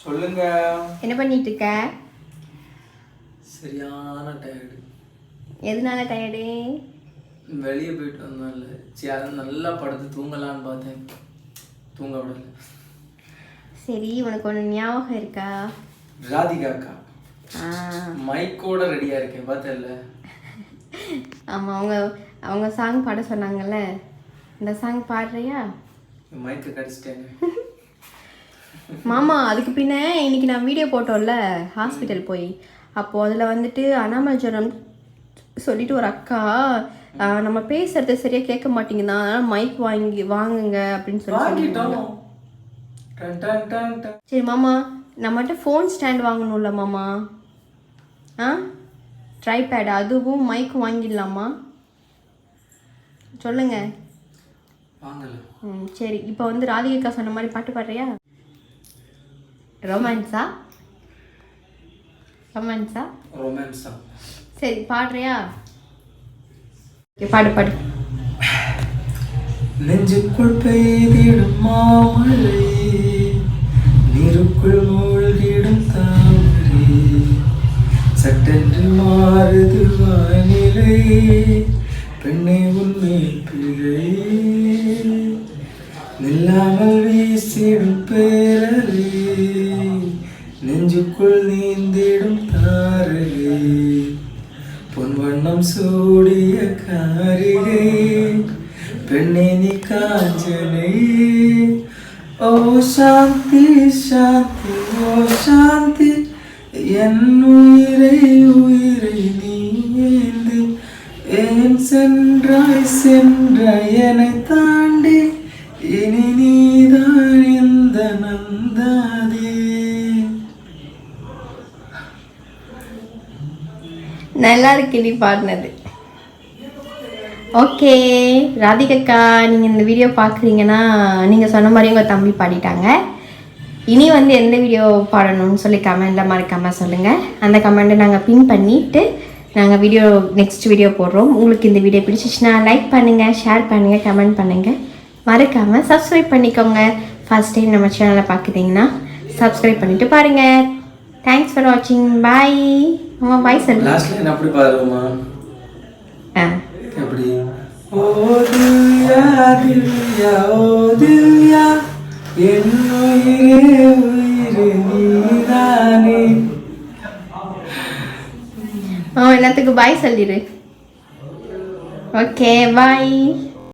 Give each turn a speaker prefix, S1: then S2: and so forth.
S1: என்ன பண்ணிட்டு இருக்க
S2: சரியான டயர்டு
S1: எதனால டயர்டு
S2: வெளியே போயிட்டு வந்தால சரி அதான் நல்லா படுத்து தூங்கலான்னு பார்த்தேன். தூங்க விடல.
S1: சரி உனக்கு ஒன்று ஞாபகம் இருக்கா?
S2: ராதிகா அக்கா மைக்கோட ரெடியாக இருக்கேன் பார்த்தல
S1: ஆமாம் அவங்க அவங்க சாங் பாட சொன்னாங்கல்ல. இந்த சாங் பாடுறியா?
S2: மைக்கை கடிச்சிட்டேங்க
S1: மாமா அதுக்கு பின்ன இன்னைக்கு நான் வீடியோ போட்டோம்ல ஹாஸ்பிட்டல் போய். அப்போது அதில் வந்துட்டு அனாமல் ஜுரம் சொல்லிட்டு ஒரு அக்கா நம்ம பேசுறது சரியா கேட்க மாட்டேங்குதா. அதனால மைக் வாங்கி வாங்குங்க அப்படின்னு சொல்லி. சரி மாமா நம்மகிட்ட ஃபோன் ஸ்டாண்ட் வாங்கணும்ல மாமா. ஆ? ட்ரைபேட் அதுவும் மைக் வாங்கிடலாமா? சொல்லுங்க. ம் சரி. இப்போ வந்து ராதிகா சொன்ன மாதிரி பாட்டு பாடுறியா? ரொமான்ஸா ரொமான்ஸா
S2: ரொமான்ஸ்
S1: சரி பாடுறியா? பாடு பாடு.
S2: நெஞ்சுக்குள் பெய்திடும் மாமழை நீருக்குள் மூழ்கிடும் தாமரை சட்டென்று மாறுது வானிலை பெண்ணை உண்மை பிழை நில்லாமல் வீசிடும் பேரலை நெஞ்சுக்குள் நீந்திடும் தாரகை. பொன் வண்ணம் சூடிய காரிகை. பெண்ணே நீ காஞ்சனை. ஓ சாந்தி சாந்தி ஓ சாந்தி. என் உயிரை உயிரை நீந்து ஏன் சென்றாய் சென்றாய் என்னை தாண்டி.
S1: நல்லா இருக்கு நீ பாடினது ஓகே ராதிகக்கா நீங்கள் இந்த வீடியோ பார்க்குறீங்கன்னா நீங்கள் சொன்ன மாதிரி உங்கள் தம்பி பாடிட்டாங்க. இனி வந்து எந்த வீடியோ பாடணும்னு சொல்லி கமெண்டில் மறக்காமல் சொல்லுங்கள் அந்த கமெண்ட்டை நாங்கள் பின் பண்ணிவிட்டு நாங்கள் வீடியோ நெக்ஸ்ட் வீடியோ போடுறோம். உங்களுக்கு இந்த வீடியோ பிடிச்சிச்சுன்னா லைக் பண்ணுங்கள் ஷேர் பண்ணுங்கள் கமெண்ட் பண்ணுங்கள் மறக்காமல் சப்ஸ்கிரைப் பண்ணிக்கோங்க. ஃபர்ஸ்ட் டைம் நம்ம சேனலை பார்க்குறீங்கன்னா சப்ஸ்கிரைப் பண்ணிவிட்டு பாருங்கள் தேங்க்ஸ் ஃபார் வாட்சிங் பாய் அம்மா பாய் சொல்லு
S2: லாஸ்ட்ல என்ன அப்படி பாருமா
S1: ஆ.
S2: எப்படி? ஓ திவ்யா திவ்யா ஓ திவ்யா என் உயிரே உயிரே நீதானே.
S1: அவன் எல்லாத்துக்கும் பாய் சொல்லிடு ஓகே பாய்